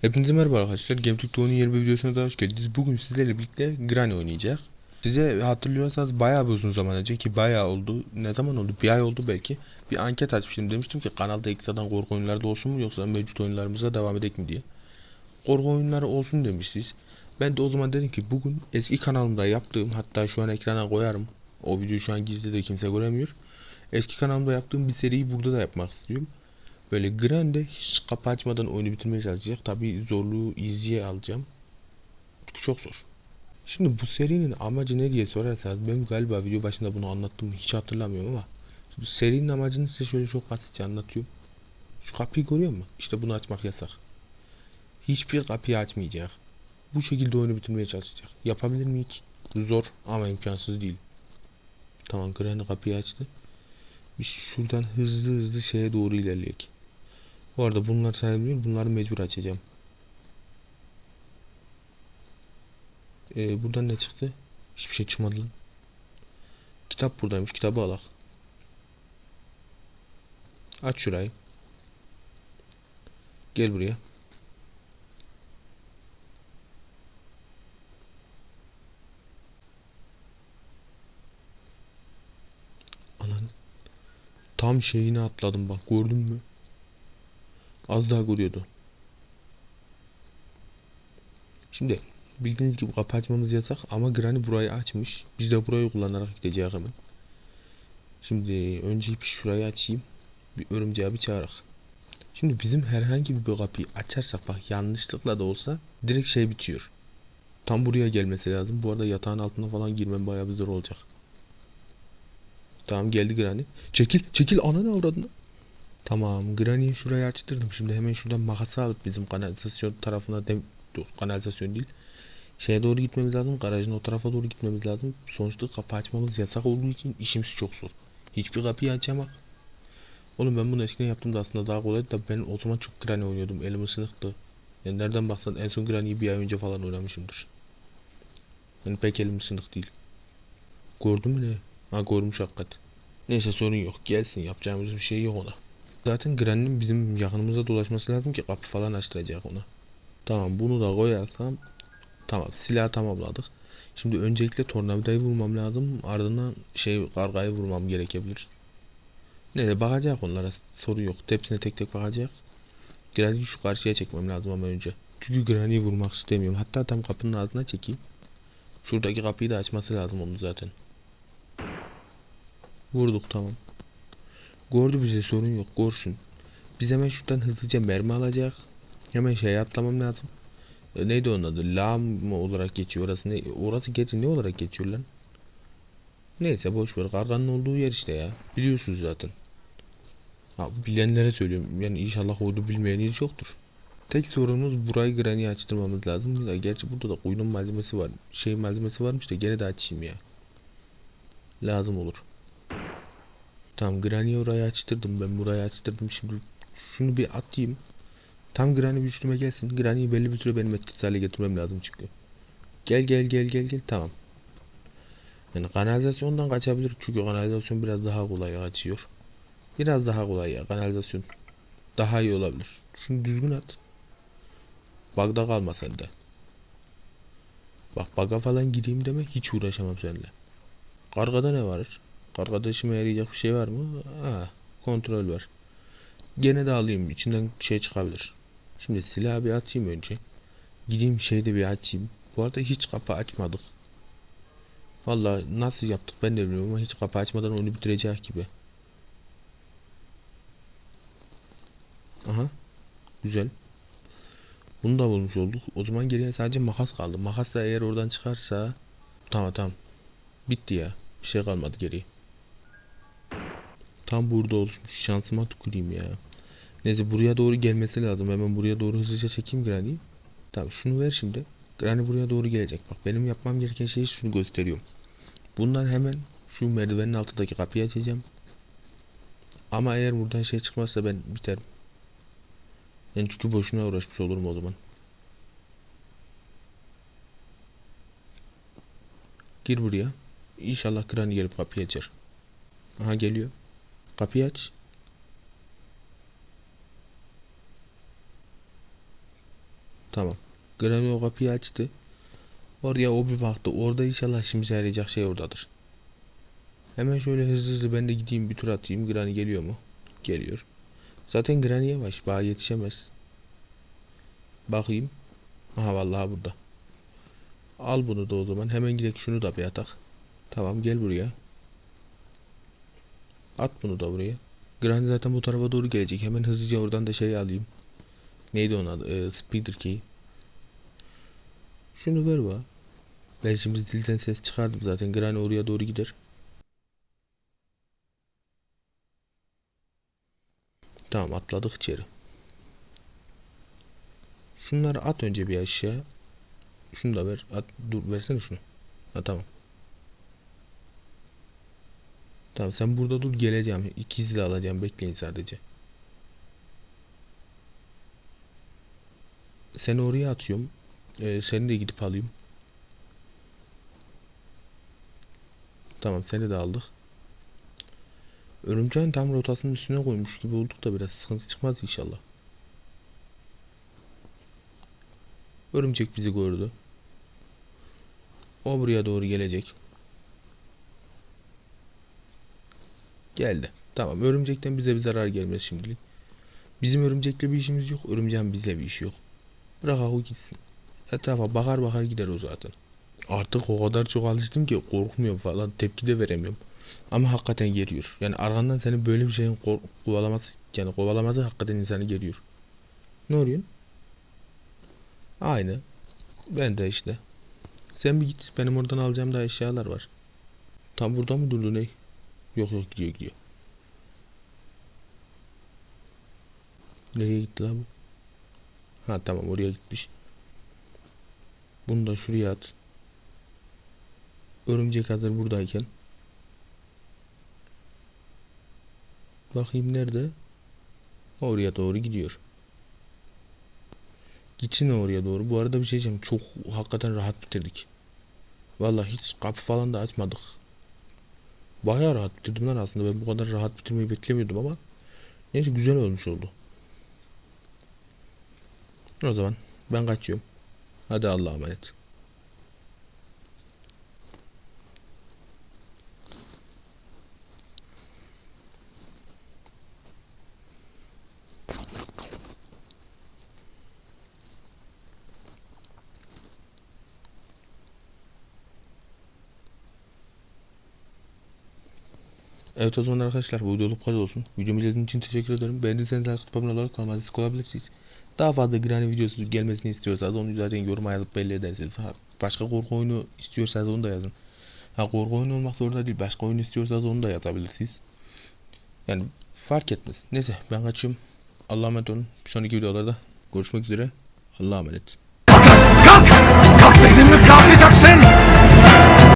Hepinize merhaba arkadaşlar. GameTürk Doğu'nun yeni bir videosuna daha hoş geldiniz. Bugün sizlerle birlikte Granny oynayacak. Size hatırlıyorsanız bayağı bir uzun zaman önce ki bayağı oldu. Ne zaman oldu? Bir ay oldu belki. Bir anket açmıştım. Demiştim ki kanalda ekstradan korku oyunları da olsun mu yoksa mevcut oyunlarımıza devam edek mi diye. Korku oyunları olsun demişsiniz. Ben de o zaman dedim ki bugün eski kanalımda yaptığım hatta şu an ekrana koyarım. O videoyu şu an gizli de kimse göremiyor. Eski kanalımda yaptığım bir seriyi burada da yapmak istiyorum. Böyle Grande hiç kapı açmadan oyunu bitirmeye çalışacak. Tabi zorluğu easy'ye alacağım. Çünkü çok zor. Şimdi bu serinin amacı ne diye sorarsanız ben galiba video başında bunu anlattım hiç hatırlamıyorum ama şimdi serinin amacını size şöyle çok basitçe anlatıyorum. Şu kapıyı görüyor musun? İşte bunu açmak yasak. Hiçbir kapıyı açmayacak. Bu şekilde oyunu bitirmeye çalışacak. Yapabilir miyik? Zor ama imkansız değil. Tamam Grande kapıyı açtı. Biz şuradan hızlı hızlı şeye doğru ilerleyek. Bu arada bunlar sayılmıyor. Bunları mecbur açacağım. Ee, buradan ne çıktı? Hiçbir şey çıkmadı lan. Kitap buradaymış. Kitabı alak. Aç şurayı. Gel buraya. Ananı. Tam şeyini atladım bak. Gördün mü? Az daha görüyordu. Şimdi bildiğiniz gibi kapı açmamız yasak ama Granny burayı açmış. Biz de burayı kullanarak gideceğiz hemen. Şimdi önce bir şurayı açayım. Bir örümceği bir çağırak. Şimdi bizim herhangi bir kapıyı açarsak bak yanlışlıkla da olsa direkt şey bitiyor. Tam buraya gelmesi lazım. Bu arada yatağın altına falan girmem bayağı bir zor olacak. Tamam geldi Granny. Çekil çekil ananı avradını. Tamam Granny'yi şuraya açtırdım. Şimdi hemen şuradan makası alıp bizim kanalizasyon tarafına dem Dur kanalizasyon değil. Şeye doğru gitmemiz lazım. Garajın o tarafa doğru gitmemiz lazım. Sonuçta kapı açmamız yasak olduğu için işimiz çok zor. Hiçbir kapıyı açamak. Oğlum ben bunu eskiden yaptığımda aslında daha kolaydı da ben o zaman çok Granny oynuyordum. Elim ısınıktı. Yani nereden baksan en son Granny'yi bir ay önce falan oynamışımdır. Yani pek elim ısınık değil. Gördün mü ne? Ha görmüş hakikat. Neyse sorun yok. Gelsin yapacağımız bir şey yok ona. Zaten Granny'nin bizim yakınımıza dolaşması lazım ki kapı falan açtıracak ona. Tamam bunu da koyarsam tamam silah tamamladık. Şimdi öncelikle tornavidayı vurmam lazım. Ardından şey kargayı vurmam gerekebilir. Neyse bakacak onlara sorun yok. Hepsine tek tek bakacak. Granny'yi şu karşıya çekmem lazım ama önce. Çünkü Granny'yi vurmak istemiyorum. Hatta tam kapının altına çekeyim. Şuradaki kapıyı da açması lazım onu zaten. Vurduk tamam. Gördü bize sorun yok görsün. Biz hemen şuradan hızlıca mermi alacak. Hemen şeye atlamam lazım. E, neydi onun adı? Lam olarak geçiyor orası ne? Orası geçi ne olarak geçiyor lan? Neyse boş ver. Karganın olduğu yer işte ya. Biliyorsunuz zaten. Ha, bilenlere söylüyorum. Yani inşallah orada bilmeyeniz yoktur. Tek sorunumuz burayı Granny'e açtırmamız lazım. Ya, gerçi burada da kuyunun malzemesi var. Şey malzemesi varmış da gene de açayım ya. Lazım olur. Tamam Granny'yi oraya açtırdım ben burayı açtırdım şimdi şunu bir atayım. Tam Granny bir üstüme gelsin. Granny'yi belli bir süre benim etkisiz hale getirmem lazım çünkü. Gel gel gel gel gel tamam. Yani kanalizasyondan kaçabilir çünkü kanalizasyon biraz daha kolay kaçıyor. Biraz daha kolay ya kanalizasyon. Daha iyi olabilir. Şunu düzgün at. Bagda kalma sende. Bak baga falan gireyim deme hiç uğraşamam seninle. Kargada ne var? Kargada işime yarayacak bir şey var mı? Ha, kontrol var. Gene de alayım. içinden şey çıkabilir. Şimdi silahı bir atayım önce. Gideyim şeyde bir açayım. Bu arada hiç kapı açmadık. Vallahi nasıl yaptık ben de bilmiyorum ama hiç kapı açmadan onu bitirecek gibi. Aha. Güzel. Bunu da bulmuş olduk. O zaman geriye sadece makas kaldı. Makas da eğer oradan çıkarsa tamam tamam. Bitti ya. Bir şey kalmadı geriye. Tam burada oluşmuş. Şansıma tüküreyim ya. Neyse buraya doğru gelmesi lazım. Hemen buraya doğru hızlıca çekeyim Granny'yi. Tamam şunu ver şimdi. Granny buraya doğru gelecek. Bak benim yapmam gereken şey şunu gösteriyorum. Bundan hemen şu merdivenin altındaki kapıyı açacağım. Ama eğer buradan şey çıkmazsa ben biterim. Yani çünkü boşuna uğraşmış olurum o zaman. Gir buraya. İnşallah Granny gelip kapıyı açar. Aha geliyor. Kapıyı aç. Tamam. Granny o kapıyı açtı. Oraya o bir baktı. Orada inşallah işimize yarayacak şey oradadır. Hemen şöyle hızlı hızlı ben de gideyim bir tur atayım. Granny geliyor mu? Geliyor. Zaten Granny yavaş. Bana yetişemez. Bakayım. Aha vallahi burada. Al bunu da o zaman. Hemen gidelim şunu da bir atak. Tamam gel buraya. At bunu da buraya. Granny zaten bu tarafa doğru gelecek. Hemen hızlıca oradan da şey alayım. Neydi onun adı? Ee, speeder key. Şunu ver bana. Ben şimdi zilden ses çıkardım zaten. Granny oraya doğru gider. Tamam atladık içeri. Şunları at önce bir aşağı. Şunu da ver. At, dur versene şunu. Ha tamam. Tamam sen burada dur geleceğim. İkizle alacağım. Bekleyin sadece. Seni oraya atıyorum. Ee, seni de gidip alayım. Tamam seni de aldık. Örümceğin tam rotasının üstüne koymuş gibi olduk da biraz sıkıntı çıkmaz inşallah. Örümcek bizi gördü. O buraya doğru gelecek. Geldi. Tamam örümcekten bize bir zarar gelmez şimdilik. Bizim örümcekle bir işimiz yok. Örümceğin bize bir işi yok. Bırak o gitsin. Etrafa bakar bakar gider o zaten. Artık o kadar çok alıştım ki korkmuyorum falan tepki de veremiyorum. Ama hakikaten geliyor. Yani arkandan seni böyle bir şeyin kovalaması yani kovalaması hakikaten insanı geliyor. Ne oluyor? Aynı. Ben de işte. Sen bir git. Benim oradan alacağım da eşyalar var. Tam burada mı durdu ne? Yok yok gidiyor gidiyor. Nereye gitti lan bu? Ha tamam oraya gitmiş. Bunu da şuraya at. Örümcek hazır buradayken. Bakayım nerede? Oraya doğru gidiyor. Gitsin oraya doğru. Bu arada bir şey diyeceğim. Çok hakikaten rahat bitirdik. Vallahi hiç kapı falan da açmadık. Bayağı rahat bitirdim lan aslında. Ben bu kadar rahat bitirmeyi beklemiyordum ama neyse güzel olmuş oldu. O zaman ben kaçıyorum. Hadi Allah'a emanet. Evet o zaman arkadaşlar bu videoluk kadar olsun. Videomu izlediğiniz için teşekkür ederim. Beğendiyseniz like abone olarak kanalıma destek olabilirsiniz. Daha fazla Granny videosu gelmesini istiyorsanız onu zaten yoruma yazıp belli edersiniz. Ha, başka korku oyunu istiyorsanız onu da yazın. Ha korku oyunu olmak zorunda değil. Başka oyun istiyorsanız onu da yazabilirsiniz. Yani fark etmez. Neyse ben kaçıyorum. Allah'a emanet olun. Bir sonraki videolarda görüşmek üzere. Allah'a emanet. Kalk! Kalk dedim mi kalkacaksın?